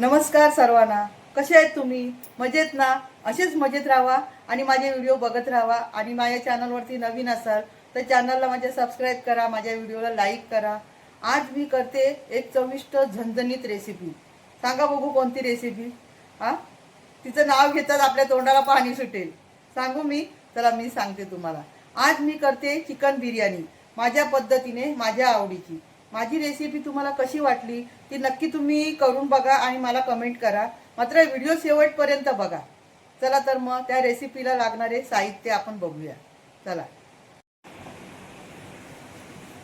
नमस्कार सर्वांना. कसे आहेत तुम्ही? मजेत ना? असेच मजेत राहा आणि माझे व्हिडिओ बघत राहा आणि माझ्या चॅनलवरती नवीन असाल तर चॅनलला माझ्या सबस्क्राईब करा माझ्या व्हिडिओला लाईक करा. आज मी करते एक चविष्ट झणझणीत रेसिपी. सांगा बघू कोणती रेसिपी? हां तिचं नाव घेतात आपल्या तोंडाला पाणी सुटेल. सांगू मी? चला मी सांगते तुम्हाला. आज मी करते चिकन बिर्याणी. माझ्या पद्धतीने माझ्या आवडीची. माझी रेसिपी तुम्हाला कशी वाटली ती नक्की तुम्ही करून बघा आणि मला कमेंट करा. मात्र व्हिडिओ शेवटपर्यंत बघा. चला तर मग त्या रेसिपीला लागणारे साहित्य आपण बघूया. चला.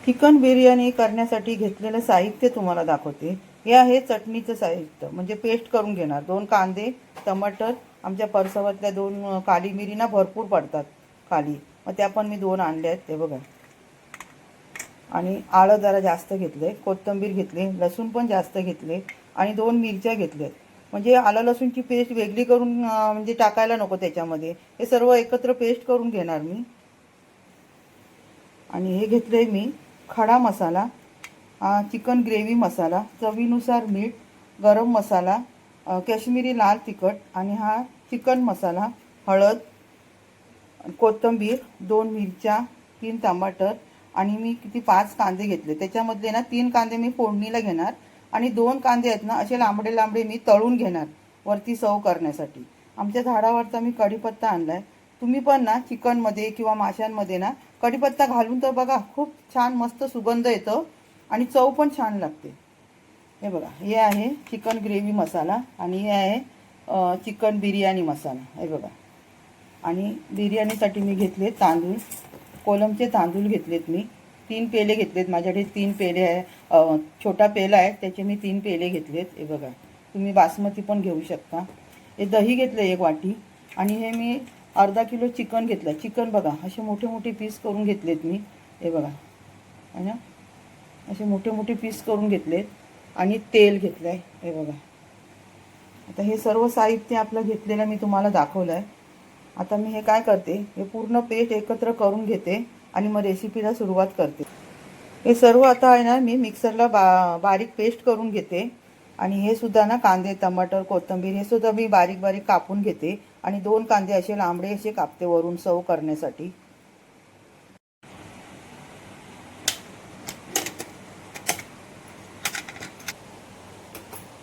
चिकन बिर्याणी करण्यासाठी घेतलेलं साहित्य तुम्हाला दाखवते. हे आहे चटणीचं साहित्य. म्हणजे पेस्ट करून घेणार. दोन कांदे टमाटर आमच्या परसवातल्या दोन काली मिरी ना भरपूर पडतात काली मग त्या पण मी दोन आणल्या आहेत ते बघा. आणि आळं जरा जास्त घेतले कोथिंबीर घेतली लसूण पण जास्त घेतले आणि दोन मिरच्या घेतल्यात म्हणजे आलं लसूणची पेस्ट वेगळी करून म्हणजे टाकायला नको त्याच्यामध्ये. हे सर्व एकत्र पेस्ट करून घेणार मी. आणि हे घेतले मी खडा मसाला चिकन ग्रेव्ही मसाला चवीनुसार मीठ गरम मसाला काश्मीरी लाल तिखट आणि हा चिकन मसाला हळद कोथिंबीर दोन मिरच्या तीन टमाटर आणि मी किती पाच कांदे घेतले. त्याच्यामधले ना तीन कांदे मी फोडणीला घेणार आणि दोन कांदे आहेत ना असे लांबडे लांबडे मी तळून घेणार वरती सव करण्यासाठी. आमच्या झाडावरचा मी कढीपत्ता आणलाय. तुम्ही पण ना चिकनमध्ये किंवा माशांमध्ये ना कढीपत्ता घालून तर बघा खूप छान मस्त सुगंध येतो आणि चव पण छान लागते. हे बघा हे आहे चिकन ग्रेव्ही मसाला आणि हे आहे चिकन बिर्याणी मसाला. हे बघा. आणि बिर्याणीसाठी मी घेतले तांदूळ. कोलमचे तांदूळ घेतलेत मी. तीन पेले घेतलेत. माझ्याकडे तीन पेले आहे. छोटा पेला आहे. त्याचे मी तीन पेले घेतलेत. हे बघा. तुम्ही बासमती पण घेऊ शकता. हे दही घेतलं एक वाटी. आणि हे मी अर्धा किलो चिकन घेतलं. चिकन बघा. असे मोठे मोठे पीस करून घेतलेत मी. हे बघा. है ना? असे मोठे मोठे पीस करून घेतलेत. आणि तेल घेतलं आहे हे बघा. आता हे सर्व साहित्य आपलं घेतलेलं मी तुम्हाला दाखवलं आहे आता मी हे काय करते? हे पूर्ण पेस्ट एकत्र करून घेते आणि मग रेसिपीला सुरुवात करते. हे सर्व आता आहे ना मी मिक्सरला बा बारीक पेस्ट करून घेते. आणि हे सुद्धा ना कांदे टमाटर कोथिंबीर हे सुद्धा मी बारीक बारीक कापून घेते. आणि दोन कांदे असे लांबडे असे कापते वरून सव करण्यासाठी.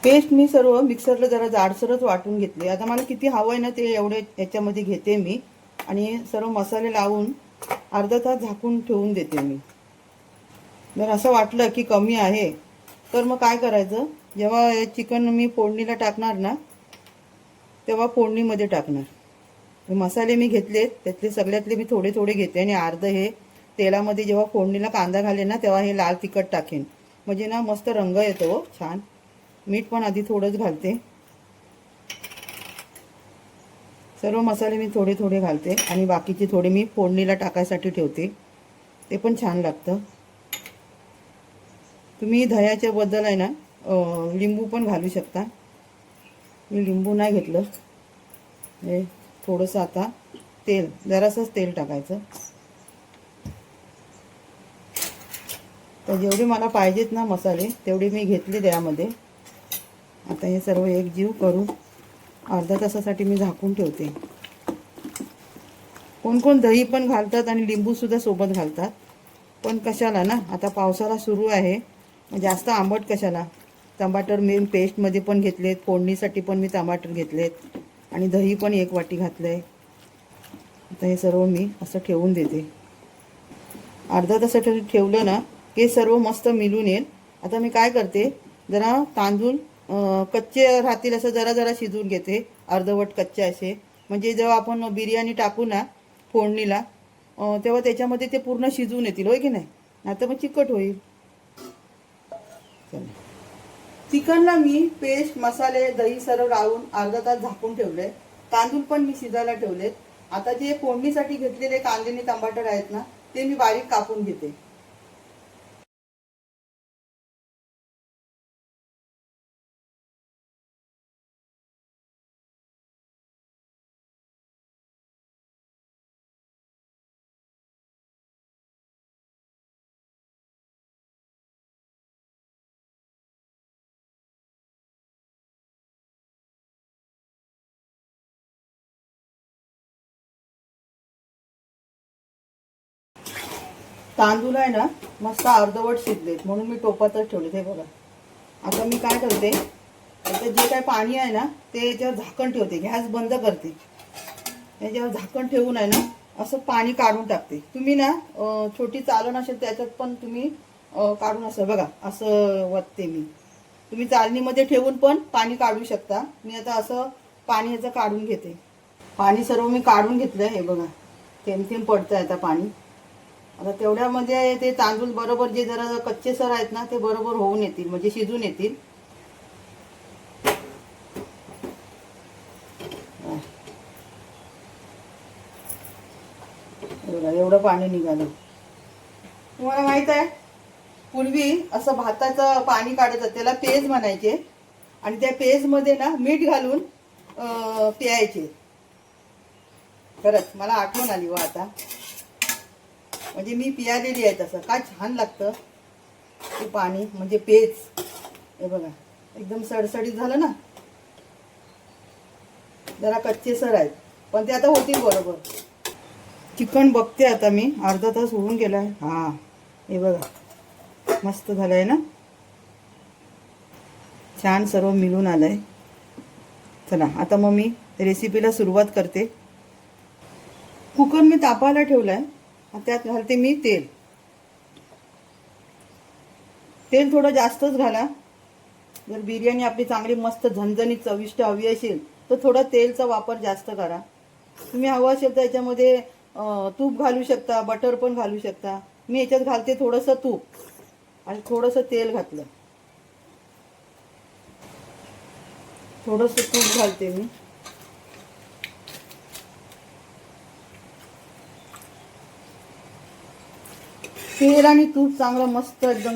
पेस्ट मी सर्व मिक्सरला जरा जाडसरच वाटून घेतली. आता मला किती हवं आहे ना ते एवढे याच्यामध्ये घेते मी. आणि सर्व मसाले लावून अर्धा तास झाकून ठेवून देते मी. जर असं वाटलं की कमी आहे तर मग काय करायचं? जेव्हा हे चिकन मी फोडणीला टाकणार ना तेव्हा फोडणीमध्ये टाकणार. मसाले मी घेतले त्यातले सगळ्यातले मी थोडे थोडे घेते आणि अर्ध हे तेलामध्ये जेव्हा फोडणीला कांदा घाले ना तेव्हा हे लाल तिखट टाकेन. म्हणजे ना मस्त रंग येतो हो, छान. मीठ पण आधी थोडंच घालते. सर्व मसाले मी थोडे थोडे घालते आणि बाकीचे थोडे मी फोडणीला टाकायसाठी ठेवते. ते पण छान लागतं. तुम्ही दह्याच्या बद्दल आहे ना लिंबू पण घालू शकता. मी लिंबू नाही घेतलं. हे थोडंसं आता तेल जरासंच तेल टाकायचं. तर जेवढे मला पाहिजेत ना मसाले तेवढे मी घेतले त्यामध्ये आता हे सर्व एक जीव करून अर्धा तासासाठी मी झाकून ठेवते. कोण कोण दही पण घालतात आणि लिंबूसुद्धा सोबत घालतात. पण कशाला ना आता पावसाळा सुरू आहे. जास्त आंबट कशाला? टमाटर मी पेस्टमध्ये पण घेतलेत फोडणीसाठी पण मी टमाटर घेतलेत आणि दही पण एक वाटी घातलं आहे आता हे सर्व मी असं ठेवून देते. अर्धा तासासाठी ठेवलं ना हे सर्व मस्त मिळून येईल. आता मी काय करते जरा तांदूळ कच्चे राहतील असं जरा जरा शिजवून घेते. अर्धवट कच्चे असे. म्हणजे जेव्हा आपण बिर्याणी टाकू ना फोडणीला तेव्हा त्याच्यामध्ये ते पूर्ण शिजवून येतील होय की नाही? नाहीतर मग चिकट होईल. चिकनला मी पेस्ट मसाले दही सर्व लावून अर्धा तास झाकून ठेवले तांदूळ पण मी शिजायला ठेवलेत. आता जे फोडणीसाठी घेतलेले कांदे आणि टमाटर आहेत ना ते मी बारीक कापून घेते. तांदूळ आहे ना मस्त अर्धवट शिजलेत. म्हणून मी टोपातच ठेवले ते बघा. आता मी काय करते आता जे काय पाणी आहे ना ते याच्यावर झाकण ठेवते. गॅस बंद करते. याच्यावर झाकण ठेवून आहे ना असं पाणी काढून टाकते. तुम्ही ना छोटी चालण असेल त्याच्यात पण तुम्ही काढून असं बघा असं वतते मी. तुम्ही चालणीमध्ये ठेवून पण पाणी काढू शकता. मी आता असं पाणी याचं काढून घेते. पाणी सर्व मी काढून घेतलं हे बघा. थेंब थेंब पडतं आता पाणी. आता तेवढ्यामध्ये ते तांदूळ बरोबर जे जरा कच्चे सर आहेत ना ते बरोबर होऊन येतील म्हणजे शिजून येतील. एवढं पाणी निघालं. तुम्हाला माहीत आहे पूर्वी असं भाताचं पाणी काढत त्याला पेज म्हणायचे. आणि त्या पेजमध्ये ना मीठ घालून प्यायचे. खरंच मला आठवण आली व आता. म्हणजे मी पियालेली आहे तसं. काय छान लागतं. ते पाणी म्हणजे पेज. हे बघा. एकदम सडसडीत झालं ना. जरा कच्चे सर आहेत. पण ते आता होतील बरोबर. चिकन बघते आता मी. अर्धा तास होऊन गेलाय. हा. हे बघा. मस्त झालंय ना? छान सर्व मिळून आलंय. चला आता मग मी रेसिपीला सुरुवात करते. कुकर मी तापायला ठेवलाय. आहे त्यात घालते मी तेल. तेल थोडं जास्तच घाला. जर बिर्याणी आपली चांगली मस्त झणझणीत चविष्ट हवी असेल तर थोडं तेलचा वापर जास्त करा. तुम्ही हवं असेल तर याच्यामध्ये तूप घालू शकता बटर पण घालू शकता. मी याच्यात घालते थोडंसं तूप आणि थोडंसं तेल घातलं. थोडंसं तूप घालते मी. तेल आणि तूप चांगलं मस्त एकदम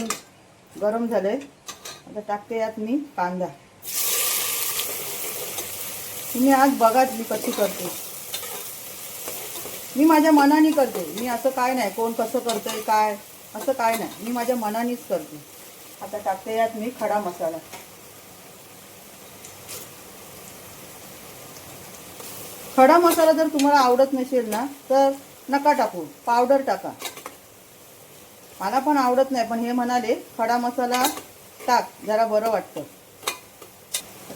गरम झालंय. आता टाकते यात मी कांदा. तुम्ही आज बघाच मी कशी करते. मी माझ्या मनाने करते. मी असं काय नाही कोण कसं करतंय काय असं काय नाही. मी माझ्या मनानेच करते. आता टाकते यात मी खडा मसाला. खडा मसाला जर तुम्हाला आवडत नसेल ना तर नका टाकू. पावडर टाका. मला पण आवडत नाही पण हे म्हणाले खडा मसाला टाक जरा बरं वाटतं.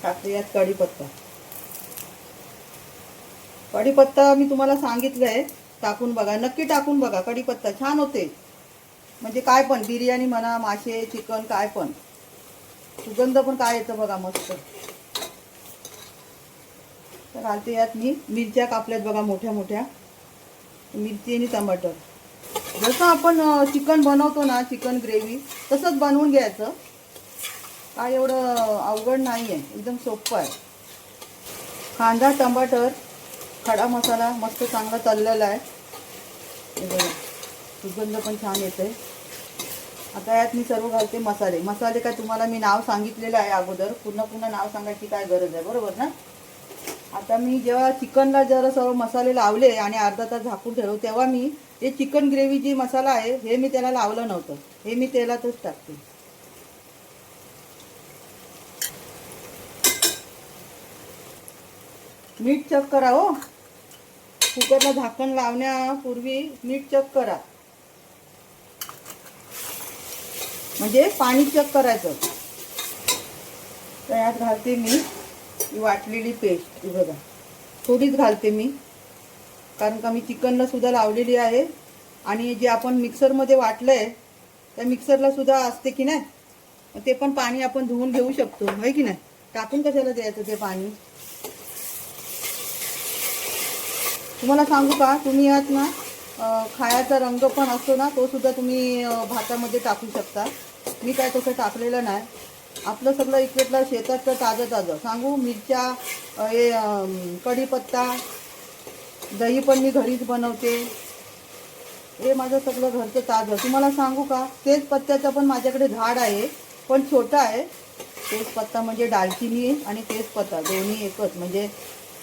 टाकते यात कढीपत्ता. कढीपत्ता मी तुम्हाला सांगितलंय टाकून बघा नक्की टाकून बघा कढीपत्ता छान होते. म्हणजे काय पण बिर्याणी म्हणा मासे चिकन काय पण. सुगंध पण काय येतं बघा मस्त. तर घालते यात मी मिरच्या कापल्यात बघा मोठ्या मोठ्या. मिरची आणि टमाटर. जसं आपण चिकन बनवतो ना चिकन ग्रेव्ही तसंच बनवून घ्यायचं. काय एवढं अवघड नाही आहे एकदम सोपं आहे. कांदा टमाटर खडा मसाला मस्त चांगला तळलेला आहे. सुगंध पण छान येते आता यात मी सर्व घालते मसाले. मसाले काय तुम्हाला मी नाव सांगितलेलं आहे अगोदर. पुन्हा पुन्हा नाव सांगायची काय गरज आहे बरोबर ना? आता मी जेव्हा चिकनला जरा सर्व मसाले लावले आणि अर्धा तास झाकून ठेवलो तेव्हा मी हे चिकन ग्रेव्ही जी मसाला आहे हे मी त्याला लावलं नव्हतं. हे मी तेलातच टाकते. मीठ चक करा हो. कुकरला झाकण लावण्यापूर्वी मीठ चेक करा. म्हणजे पाणी चेक करायचं. त्यात घालते मी वाटलेली पेस्ट बघा. थोडीच घालते मी. कारण का मी चिकनला सुद्धा लावलेली आहे. आणि जे आपण मिक्सरमध्ये वाटलं आहे त्या मिक्सरला सुद्धा असते की नाही? ते पण पाणी आपण धुवून घेऊ शकतो होय की नाही? टाकून कशाला द्यायचं ते पाणी? तुम्हाला सांगू का तुम्ही यात ना खायाचा रंग पण असतो ना तो सुद्धा तुम्ही भातामध्ये टाकू शकता. मी काय तसं टाकलेलं नाही. आपलं सगळं इकडलं शेतातलं ताजं ताजं सांगू मिरच्या हे कढीपत्ता दही पण मी घरीच बनवते. हे माझं सगळं घरचं ताजं. तुम्हाला सांगू का? तेजपत्त्याचं पण माझ्याकडे झाड आहे पण छोटं आहे. तेजपत्ता म्हणजे दालचिनी आणि तेजपत्ता दोन्ही एकच. म्हणजे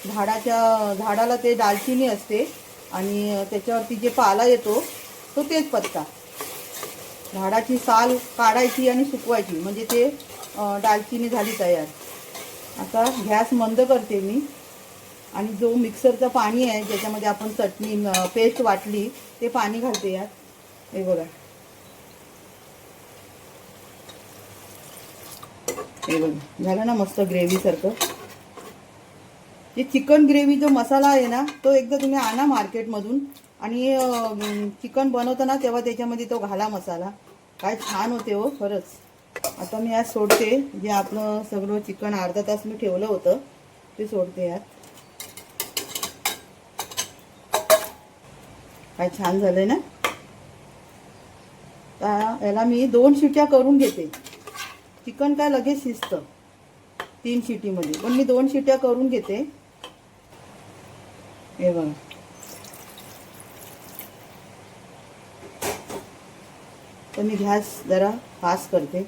झाडाच्या झाडाला ते दालचिनी असते आणि त्याच्यावरती जे पाला येतो तो तेजपत्ता झाडाची साल काढायची आणि सुकवायची म्हणजे ते दालचिनी झाली तयार. आता गॅस मंद करते मी. आणि जो मिक्सरचं पाणी आहे ज्याच्यामध्ये आपण चटणी पेस्ट वाटली ते पाणी घालते यात. हे बघा. हे बघा. झालं ना मस्त ग्रेव्हीसारखं जे चिकन ग्रेव्ही जो मसाला आहे ना तो एकदा तुम्ही आणा मार्केटमधून. आणि चिकन बनवताना तेव्हा त्याच्यामध्ये तो घाला मसाला. काय छान होते हो खरंच. आता मी यात सोडते. जे आपलं सगळं चिकन अर्धा तास मी ठेवलं होतं ते सोडते यात. काय छान झालंय ना? आता याला मी दोन शिट्या करून घेते. चिकन काय लगेच शिजतं. तीन शिटीमध्ये. पण मी दोन शिट्या करून घेते. हे बघा. तर मी गॅस जरा फास्ट करते.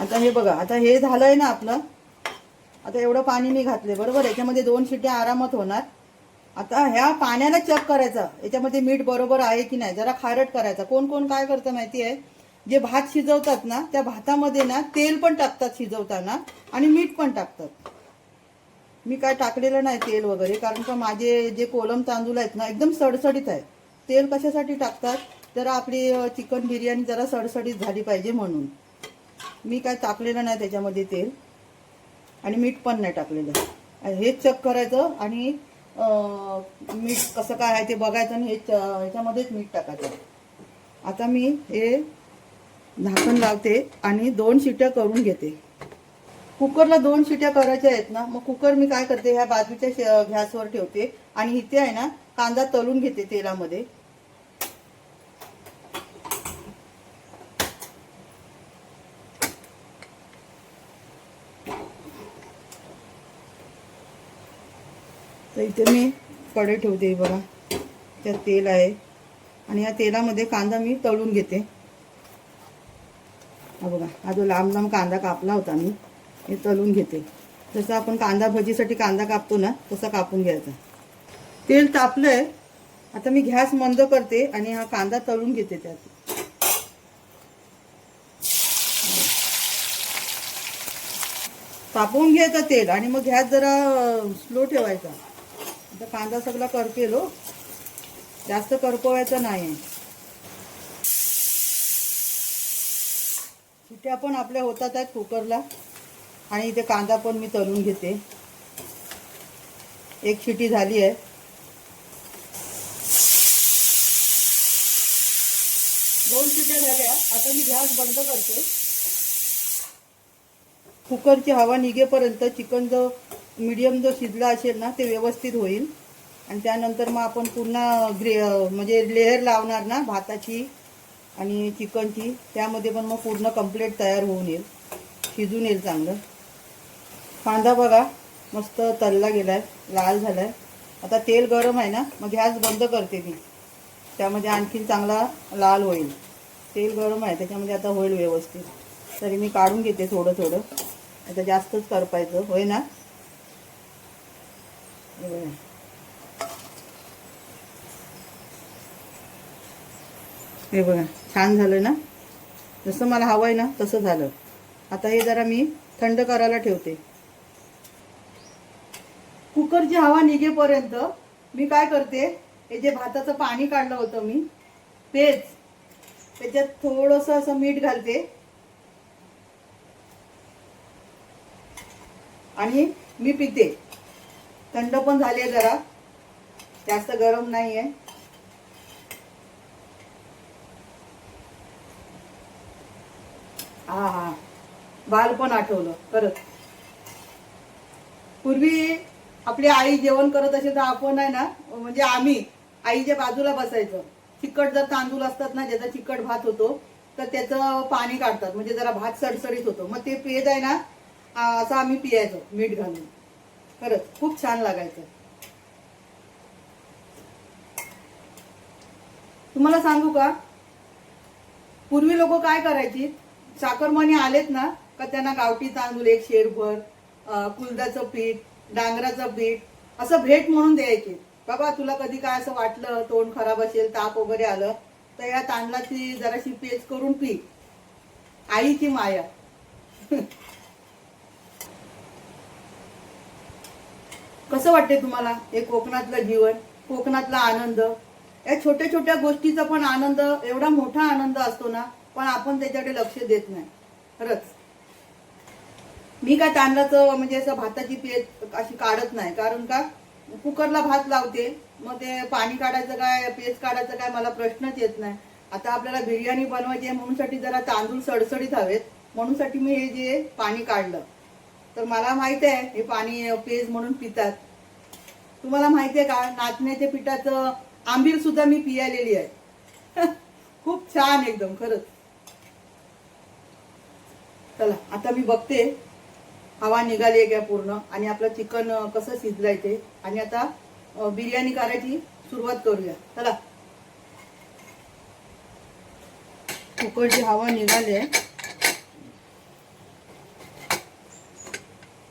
आता हे बघा आता हे झालंय ना आपलं. आता एवढं पाणी मी घातले बरोबर? याच्यामध्ये दोन शिट्या आरामात होणार. आता ह्या पाण्याला चेक करायचं. याच्यामध्ये मीठ बरोबर आहे की नाही? जरा खारट करायचा. कोण कोण काय करतं माहिती आहे जे भात शिजवतात ना त्या भातामध्ये ना तेल पण टाकतात शिजवताना आणि मीठ पण टाकतात. मी काय टाकलेलं नाही तेल वगैरे कारण का माझे जे कोलम तांदूळ आहेत ना एकदम सडसडीत आहे. तेल कशासाठी टाकतात? जरा आपली चिकन बिर्याणी जरा सडसडीत झाली पाहिजे म्हणून. मी काय टाकलेलं नाही त्याच्यामध्ये तेल. आणि मीठ पण नाही टाकलेलं. हेच चेक करायचं आणि मीठ कसं काय आहे ते बघायचं आणि ह्याच्यामध्येच मीठ टाकायचं. आता मी हे झाकण लावते आणि दोन शिट्या करून घेते. कुकरला दोन शिट्या करायच्या आहेत ना मग कुकर मी काय करते ह्या बाजूच्या गॅसवर ठेवते आणि इथे आहे ना कांदा तळून घेते तेलामध्ये. तर इथे मी कडे ठेवते बघा. त्यात तेल आहे. आणि या तेलामध्ये कांदा मी तळून घेते. हा बघा हा जो लांब लांब कांदा कापला होता मी हे तळून घेते. जसं आपण कांदा भजीसाठी कांदा कापतो ना तसा कापून घ्यायचा. तेल तापलंय. आता मी गॅस मंद करते आणि हा कांदा तळून घेते त्यात. तापवून घ्यायचं तेल आणि मग गॅस जरा स्लो ठेवायचा. आता कांदा सगळा करपेलो हो. जास्त करपवायचं नाही. शिट्या पण आपल्या होतात आहेत कुकरला. आणि इथे कांदा पण मी तळून घेते. एक शिटी झाली आहे. दोन शिट्या झाल्या. आता मी गॅस बंद करते. कुकरची हवा निघेपर्यंत चिकन जो मीडियम जो शिजला असेल ना ते व्यवस्थित होईल. आणि त्यानंतर मग आपण पुन्हा ग्रे म्हणजे लेअर लावणार ना भाताची आणि चिकनची त्यामध्ये पण मग पूर्ण कंप्लीट तयार होऊन येईल. शिजून येईल चांगलं. कांदा बघा मस्त तलला गेला आहे लाल झालाय. आता तेल गरम आहे ना मग गॅस बंद करते मी. त्यामध्ये आणखीन चांगला लाल होईल. तेल गरम आहे त्याच्यामध्ये आता होईल व्यवस्थित. तरी मी काढून घेते थोडं थोडं आता जास्तच करपायचं होय ना? हे बघा. छान झालं ना? जसं मला हवं आहे ना तसं झालं. आता हे जरा मी थंड करायला ठेवते. कुकरची हवा निघेपर्यंत मी काय करते हे जे भाताचं पाणी काढलं होतं मी तेच त्याच्यात थोडंसं असं मीठ घालते. आणि मी पिते. थंड पण झाली जरा. जास्त गरम नाही आहे हा हा. बाल पण आठवलं परत पूर्वी आपली आई जेवण करत असेल तर आपण आहे ना म्हणजे आम्ही आईच्या बाजूला बसायचं चिकट जर तांदूळ असतात ना ज्याचा चिकट भात होतो तर त्याचं पाणी काढतात. म्हणजे जरा भात सडसडीत होतो. मग ते पेज आहे ना असं आम्ही पियायचो मीठ घालून. खरंच खूप छान लागायचं. तुम्हाला सांगू का? पूर्वी लोक काय करायची? साखरमानी आलेत ना का त्यांना गावठी तांदूळ एक शेरभर कुलदाचं पीठ डांगराचं पीठ असं भेट म्हणून द्यायचे. बाबा तुला कधी काय असं वाटलं तोंड खराब असेल ताप वगैरे आलं तर या तांदळाची जराशी पेज करून पी. आईची माया. कसं वाटते तुम्हाला हे कोकणातलं जीवन कोकणातला आनंद? या छोट्या छोट्या गोष्टीचा पण आनंद एवढा मोठा आनंद असतो ना पण आपण त्याच्याकडे लक्ष देत नाही. खरंच. मी काय तांदळाचं म्हणजे असं भाताची पेज अशी काढत नाही. कारण का? कुकरला भात लावते मग ते पाणी काढायचं काय पेज काढायचं काय मला प्रश्नच येत नाही. आता आपल्याला बिर्याणी बनवायची आहे म्हणूनसाठी जरा तांदूळ सडसडीत हवेत. म्हणूनसाठी मी हे जे पाणी काढलं. तर मला माहीत आहे हे पाणी पेज म्हणून पितात. तुम्हाला माहिती आहे का नाचण्याच्या पिठाचं आंबील सुद्धा मी पियालेली आहे. खूप छान एकदम खरंच. चला आता मी बघते. हवा निघाली आहे का पूर्ण? आणि आपलं चिकन कसं शिजलायचे आणि आता बिर्याणी करायची सुरुवात करूया. चला. कुकरची हवा निघाली आहे.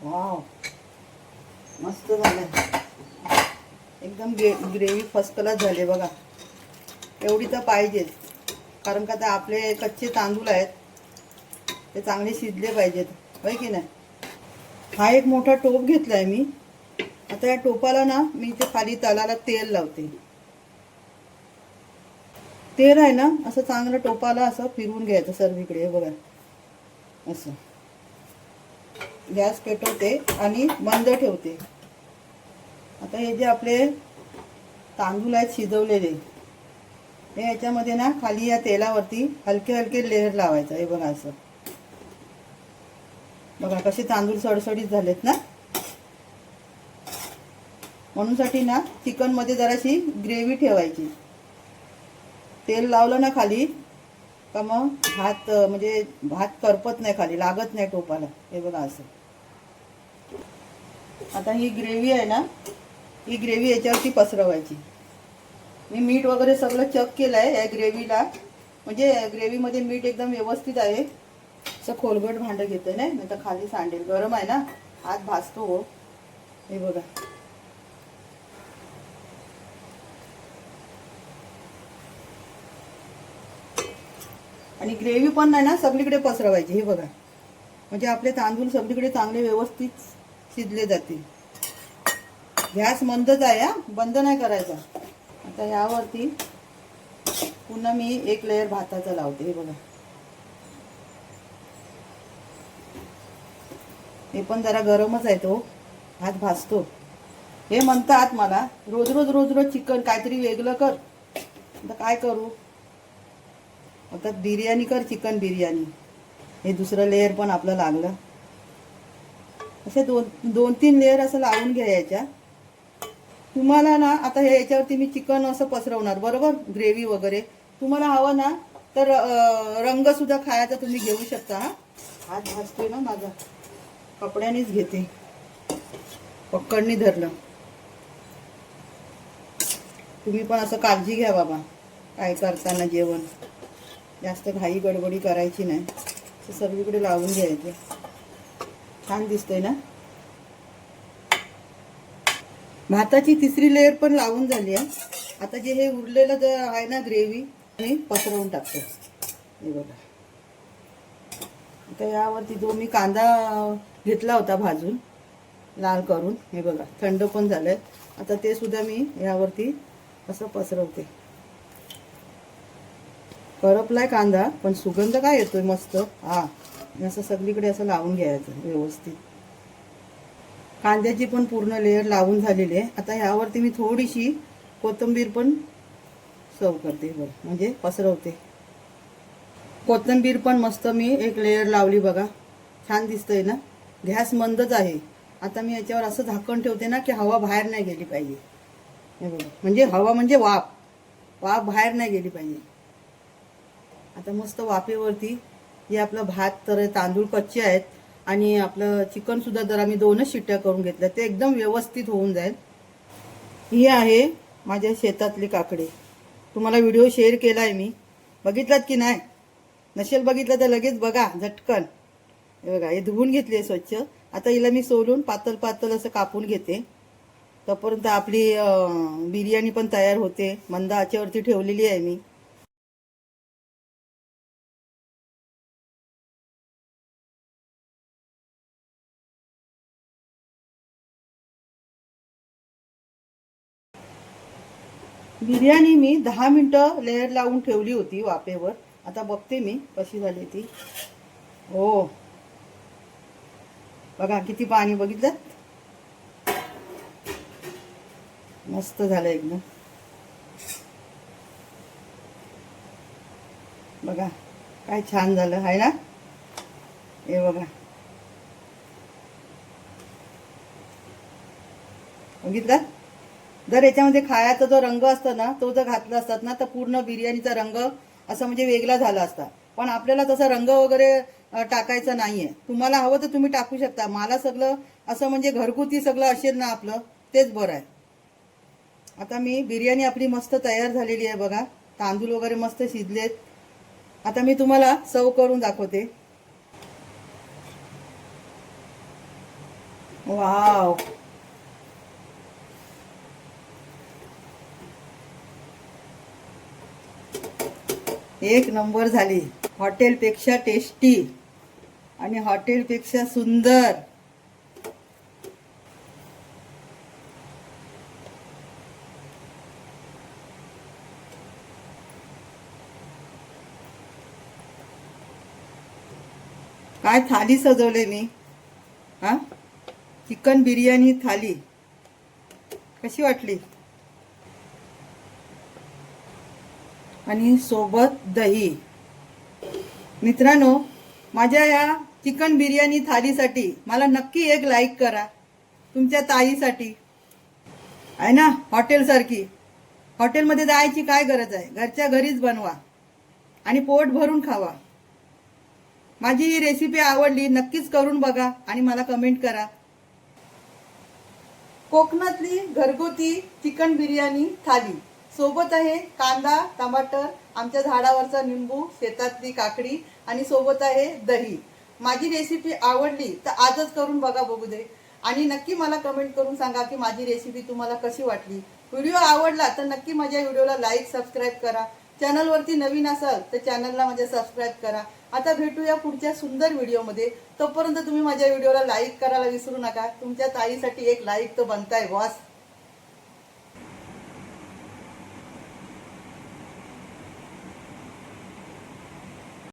वाव मस्त झालं. एकदम ग्रे ग्रेव्ही फर्स्ट क्लास झाले बघा. एवढी तर पाहिजेच. कारण का तर आपले कच्चे तांदूळ आहेत ते चांगले शिजले पाहिजेत. होय की नाही? हा एक मोठा टोप घेतला आहे मी. आता या टोपाला ना मी ते खाली तलाला तेल लावते. तेल आहे ना असं चांगलं टोपाला असं फिरवून घ्यायचं सर्वीकडे बघा. असं. गॅस पेटवते आणि बंद ठेवते. आता हे जे आपले तांदूळ आहेत शिजवलेले हे याच्यामध्ये ना खाली या तेलावरती हलके हलके लेअर लावायचं हे बघा असं. बघा कसे तांदूळ सडसडीत झालेत ना. म्हणूनसाठी ना चिकनमध्ये जराशी ग्रेव्ही ठेवायची. तेल लावलं ना खाली का मग भात म्हणजे भात करपत नाही खाली लागत नाही टोपाला. हे बघा असं. आता ही ग्रेव्ही आहे ना ही ग्रेव्ही याच्यावरती पसरवायची. मी मीठ वगैरे सगळं चक केलं आहे या ग्रेव्हीला. म्हणजे ग्रेव्हीमध्ये मीठ एकदम व्यवस्थित आहे. असं खोलगट भांडं घेते नाही नाही तर खाली सांडेल. गरम आहे ना हात भाजतो हो. हे बघा. आणि ग्रेव्ही पण नाही ना सगळीकडे पसरवायची. हे बघा. म्हणजे आपले तांदूळ सगळीकडे चांगले व्यवस्थित शिजले जातील गॅस मंदच आहे हा. बंद नाही करायचा. आता यावरती पुन्हा मी एक लेअर भाताचा लावते हे बघा. हे पण जरा गरमच आहे तो. भात भाजतो. हे म्हणतात मला रोज रोज रोज रोज चिकन काहीतरी वेगळं कर. आता काय करू? आता बिर्याणी कर चिकन बिर्याणी. हे दुसरं लेअर पण आपलं लागलं. असे दोन दोन तीन लेअर असं लावून घ्यायच्या तुम्हाला ना आता हे याच्यावरती मी चिकन असं पसरवणार बरोबर? ग्रेव्ही वगैरे. तुम्हाला हवं ना तर रंग सुद्धा खायचा तुम्ही घेऊ शकता हा? आज भाजतोय ना माझा. कपड्यानेच घेते. पक्कडनी धरलं. तुम्ही पण असं काळजी घ्या बाबा. काय करताना जेवण. जास्त घाई गडबडी करायची नाही. सगळीकडे लावून घ्यायचं. छान दिसतोय ना? भाताची तिसरी लेअर पण लावून झाली आहे. आता जे हे उरलेलं जे आहे ना ग्रेव्ही मी पसरवून टाकतो हे बघा. आता यावरती जो मी कांदा घेतला होता भाजून लाल करून हे बघा थंड पण झालंय. आता ते सुद्धा मी यावरती असं पसरवते. करपलाय कांदा पण सुगंध काय येतोय मस्त? हा. असं सगळीकडे असं लावून घ्यायचं व्यवस्थित. कांद्याची पण पूर्ण लेअर लावून झालेली आहे. आता ह्यावरती मी थोडीशी कोथिंबीर पण सर्व करते बघ म्हणजे पसरवते. कोथिंबीर पण मस्त मी एक लेअर लावली बघा. छान दिसतंय ना? गॅस मंदच आहे. आता मी याच्यावर असं झाकण ठेवते ना की हवा बाहेर नाही गेली पाहिजे. हे बघा म्हणजे हवा म्हणजे वाफ. वाफ बाहेर नाही गेली पाहिजे. आता मस्त वाफेवरती हे आपलं भात तर तांदूळ कच्चे आहेत. आणि आपलं चिकनसुद्धा जर आम्ही दोनच शिट्ट्या करून घेतल्या. ते एकदम व्यवस्थित होऊन जाईल. ही आहे माझ्या शेतातली काकडी. तुम्हाला व्हिडिओ शेअर केला आहे मी. बघितलात की नाही? नसेल बघितलं तर लगेच बघा झटकन. हे बघा हे धुवून घेतली आहे स्वच्छ. आता हिला मी सोलून पातळ पातळ असं कापून घेते. तोपर्यंत आपली बिर्याणी पण तयार होते. मंदा आचेवरती ठेवलेली आहे मी. बिर्याणी मी दहा मिनटं लेअर लावून ठेवली होती वाफेवर. आता बघते मी कशी झाली ती. हो. बघा किती पाणी बघितलं. मस्त झालं एकदम. बघा काय छान झालं आहे ना? हे बघा. बघितलं? जर याच्यामध्ये खायचा जो रंग असतो ना तो जर घातला असतात ना तर पूर्ण बिर्याणीचा रंग असं म्हणजे वेगळा झाला असता. पण आपल्याला तसा रंग वगैरे टाकायचा टाकायचा नाहीये. तुम्हाला हवं तर तुम्ही टाकू शकता. मला सगळं असं म्हणजे घरगुती सगळं असेल ना आपलं तेच बरं आहे. आता मी बिर्याणी आपली मस्त तयार झालेली आहे बघा. तांदूळ वगैरे मस्त शिजलेत. आता मी तुम्हाला सव करून दाखवते. वाव! एक नंबर झाली. हॉटेलपेक्षा टेस्टी आणि हॉटेलपेक्षा सुंदर. काय थाली सजवले मी? हा? चिकन बिर्याणी थाली. कशी वाटली? आणि सोबत दही. मित्रांनो माझ्या या चिकन बिर्याणी थालीसाठी मला नक्की एक लाईक करा. तुमच्या ताईसाठी. आहे ना? हॉटेलसारखी हॉटेलमध्ये जायची काय गरज आहे? घरच्या घरीच बनवा. आणि पोट भरून खावा. माझी ही रेसिपी आवडली नक्कीच करून बघा आणि मला कमेंट करा. कोकणातली घरगुती चिकन बिर्याणी थाली. सोबत आहे कांदा टमाटर आमच्या झाडावरचा निंबू शेतातली काकडी आणि सोबत आहे दही. माझी रेसिपी आवडली तर आजच करून बघा बघू दे. आणि नक्की मला कमेंट करून सांगा की माझी रेसिपी तुम्हाला कशी वाटली. व्हिडिओ आवडला तर नक्की माझ्या व्हिडिओला लाईक सबस्क्राईब करा. चॅनलवरती नवीन असाल तर चॅनलला माझ्या सबस्क्राईब करा. आता भेटूया पुढच्या सुंदर व्हिडिओमध्ये तोपर्यंत तुम्ही माझ्या व्हिडिओला लाईक करायला विसरू नका. तुमच्या ताईसाठी एक लाईक तर बनताय बॉस